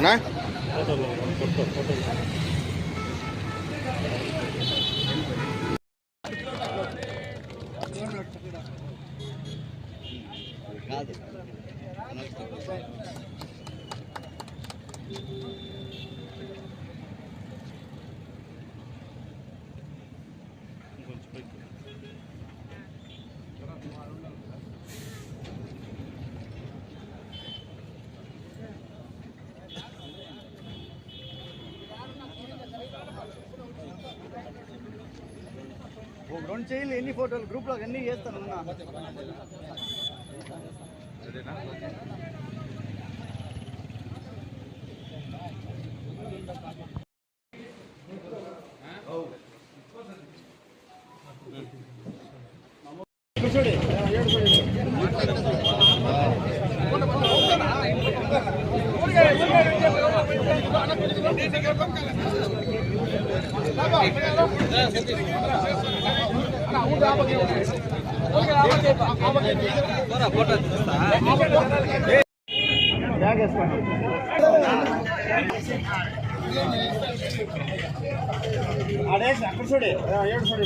哪？రెండు చేయలు ఎన్ని ఫోటోలు గ్రూప్లో అన్నీ అన్ని చేస్తాను అన్నా. బ్యాగ్ ఆడేసి అక్కడ చూడే ఏడు చూడే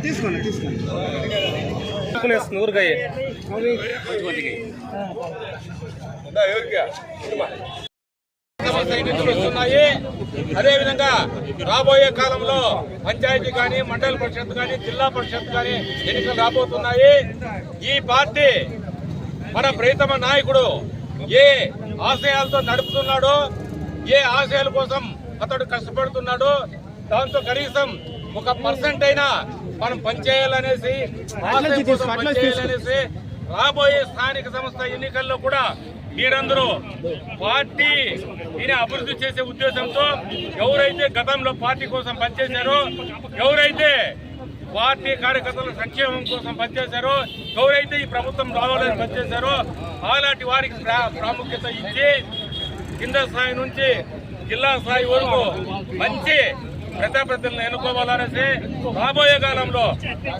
తీసుకోండి తీసుకోండి ఊరికాయ నిధులు వస్తున్నాయి. అదేవిధంగా రాబోయే కాలంలో పంచాయతీ కానీ మండల పరిషత్ కానీ జిల్లా పరిషత్ కానీ ఎన్నికలు రాబోతున్నాయి. ఈ పార్టీ మన ప్రియతమ నాయకుడు ఏ ఆశయాలతో నడుపుతున్నాడో. ఏ ఆశయాల కోసం అతడు కష్టపడుతున్నాడో దాంతో కనీసం ఒక పర్సెంట్ అయినా మనం పనిచేయాలనేసి ఆశయం కోసం పనిచేయాలనేసి రాబోయే స్థానిక సంస్థ ఎన్నికల్లో కూడా మీరందరూ పార్టీ అభివృద్ధి చేసే ఉద్దేశంతో ఎవరైతే గతంలో పార్టీ కోసం పనిచేశారో ఎవరైతే పార్టీ కార్యకర్తల సంక్షేమం కోసం పనిచేశారో. ఎవరైతే ఈ ప్రభుత్వం రావాలని పనిచేశారో అలాంటి వారికి ప్రా- ప్రాముఖ్యత ఇచ్చి కింద స్థాయి నుంచి జిల్లా స్థాయి వరకు మంచి ప్రజాప్రతినిధులను ఎన్నుకోవాలనేసి రాబోయే కాలంలో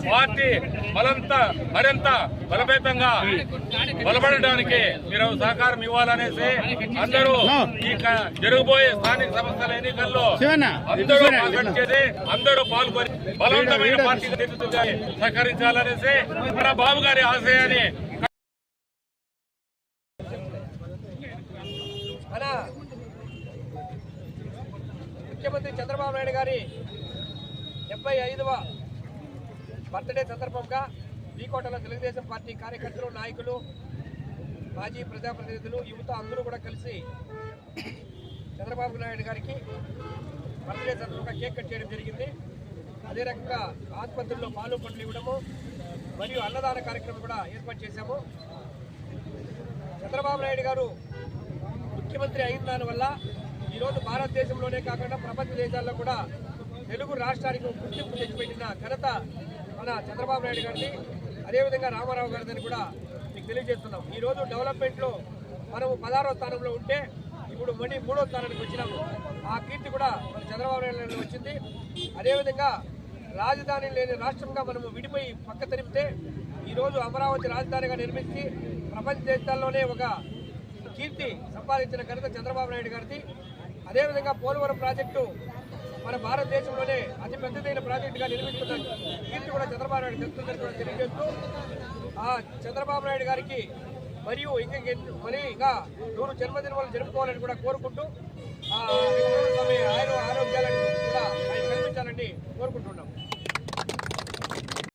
పార్టీ మరింత మరింత బలపేతంగా బలపడడానికి మీరు సహకారం ఇవ్వాలనేసి అందరూ ఈ జరగబోయే స్థానిక సంస్థల ఎన్నికల్లో అందరూ పాల్గొని చేసి అందరూ పాల్గొని బలవంతమైన పార్టీ సహకరించాలనేసి మన బాబు గారి ఆశయాన్ని మన ముఖ్యమంత్రి చంద్రబాబు నాయుడు గారి డెబ్బై ఐదవ బర్త్డే సందర్భంగా బీకోటలో తెలుగుదేశం పార్టీ కార్యకర్తలు నాయకులు మాజీ ప్రజాప్రతినిధులు యువత అందరూ కూడా కలిసి చంద్రబాబు నాయుడు గారికి బర్త్డే సందర్భంగా కేక్ కట్ చేయడం జరిగింది. అదే రకంగా ఆసుపత్రుల్లో పాలు పండ్లు ఇవ్వడము మరియు అన్నదాన కార్యక్రమం కూడా ఏర్పాటు చేశాము. చంద్రబాబు నాయుడు గారు ముఖ్యమంత్రి అయిన దానివల్ల ఈరోజు భారతదేశంలోనే కాకుండా ప్రపంచ దేశాల్లో కూడా తెలుగు రాష్ట్రానికి గుర్తింపు తెచ్చిపెట్టిన ఘనత మన చంద్రబాబు నాయుడు గారిని అదేవిధంగా రామారావు గారిని కూడా మీకు తెలియజేస్తున్నాం. ఈరోజు డెవలప్మెంట్లో మనము పదహారో స్థానంలో ఉంటే ఇప్పుడు మళ్ళీ మూడో స్థానానికి వచ్చినాము. ఆ కీర్తి కూడా మన చంద్రబాబు నాయుడు గారికి వచ్చింది. అదేవిధంగా రాజధాని లేని రాష్ట్రంగా మనము విడిపోయి పక్క తరిపితే ఈరోజు అమరావతి రాజధానిగా నిర్మించి ప్రపంచ దేశాల్లోనే ఒక కీర్తి సంపాదించిన ఘనత చంద్రబాబు నాయుడు గారిది. అదేవిధంగా పోలవరం ప్రాజెక్టు మన భారతదేశంలోనే అతి పెద్దదైన ప్రాజెక్టుగా నిర్మించుకున్న కీర్తి కూడా చంద్రబాబు నాయుడు తెస్తుందని కూడా తెలియజేస్తూ ఆ చంద్రబాబు నాయుడు గారికి మరియు ఇంకా ఎన్ని- మరి ఇంకా నూరు జన్మదినాలు జరుపుకోవాలని కూడా కోరుకుంటూ ఆయన ఆరోగ్యాలను కూడా ఆయన కల్పించాలని కోరుకుంటున్నాం